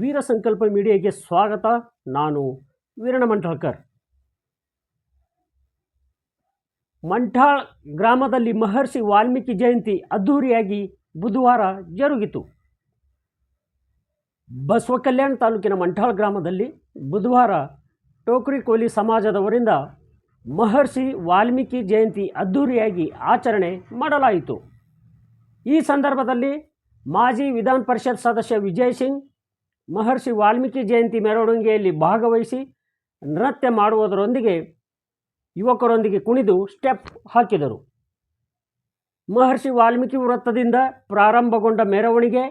ವೀರ ಸಂಕಲ್ಪ ಮೀಡಿಯಾಗೆ ಸ್ವಾಗತ. ನಾನು ವೀರಣ ಮಂಟಾಳ್ಕರ್. ಮಂಠಾಳ್ ಗ್ರಾಮದಲ್ಲಿ ಮಹರ್ಷಿ ವಾಲ್ಮೀಕಿ ಜಯಂತಿ ಅದ್ಧೂರಿಯಾಗಿ ಬುಧವಾರ ಜರುಗಿತು. ಬಸವ ಕಲ್ಯಾಣ ತಾಲೂಕಿನ ಮಂಠಾಳ್ ಗ್ರಾಮದಲ್ಲಿ ಬುಧವಾರ ಟೋಕ್ರಿ ಕೋಲಿ ಸಮಾಜದವರಿಂದ ಮಹರ್ಷಿ ವಾಲ್ಮೀಕಿ ಜಯಂತಿ ಅದ್ಧೂರಿಯಾಗಿ ಆಚರಣೆ ಮಾಡಲಾಯಿತು. ಈ ಸಂದರ್ಭದಲ್ಲಿ ಮಾಜಿ ವಿಧಾನ ಪರಿಷತ್ ಸದಸ್ಯ ವಿಜಯ್ ಸಿಂಗ್, ಮಹರ್ಷಿ ವಾಲ್ಮೀಕಿ ಜಯಂತಿ ಮೆರವಣಿಗೆಯಲ್ಲಿ ಭಾಗವಹಿಸಿ ನೃತ್ಯ ಮಾಡುವುದರೊಂದಿಗೆ ಯುವಕರೊಂದಿಗೆ ಕುಣಿದು ಸ್ಟೆಪ್ ಹಾಕಿದರು. ಮಹರ್ಷಿ ವಾಲ್ಮೀಕಿ ವೃತ್ತದಿಂದ ಪ್ರಾರಂಭಗೊಂಡ ಮೆರವಣಿಗೆ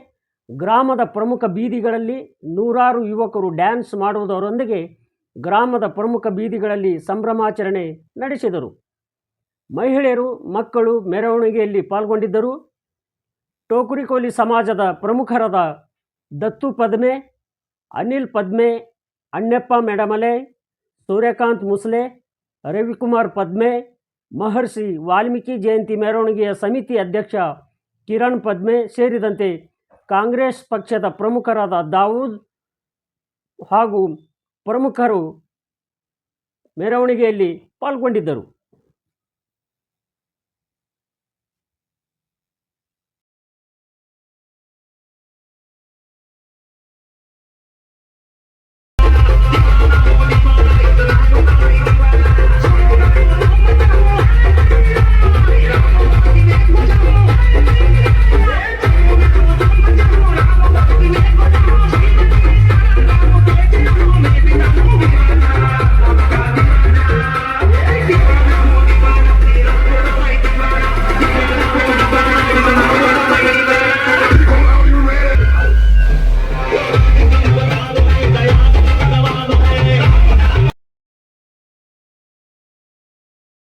ಗ್ರಾಮದ ಪ್ರಮುಖ ಬೀದಿಗಳಲ್ಲಿ ನೂರಾರು ಯುವಕರು ಡ್ಯಾನ್ಸ್ ಮಾಡುವುದರೊಂದಿಗೆ ಗ್ರಾಮದ ಪ್ರಮುಖ ಬೀದಿಗಳಲ್ಲಿ ಸಂಭ್ರಮಾಚರಣೆ ನಡೆಸಿದರು. ಮಹಿಳೆಯರು, ಮಕ್ಕಳು ಮೆರವಣಿಗೆಯಲ್ಲಿ ಪಾಲ್ಗೊಂಡಿದ್ದರು. ಟೋಕುರಿಕೋಲಿ ಸಮಾಜದ ಪ್ರಮುಖರಾದ ದತ್ತು ಪದ್ಮೆ, ಅನಿಲ್ ಪದ್ಮೆ, ಅಣ್ಣಪ್ಪ ಮೆಡಮಲೆ, ಸೂರ್ಯಕಾಂತ್ ಮುಸ್ಲೆ, ರವಿಕುಮಾರ್ ಪದ್ಮೆ, ಮಹರ್ಷಿ ವಾಲ್ಮೀಕಿ ಜಯಂತಿ ಮೆರವಣಿಗೆಯ ಸಮಿತಿ ಅಧ್ಯಕ್ಷ ಕಿರಣ್ ಪದ್ಮೆ ಸೇರಿದಂತೆ ಕಾಂಗ್ರೆಸ್ ಪಕ್ಷದ ಪ್ರಮುಖರಾದ ದಾವೂದ್ ಹಾಗೂ ಪ್ರಮುಖರು ಮೆರವಣಿಗೆಯಲ್ಲಿ ಪಾಲ್ಗೊಂಡಿದ್ದರು.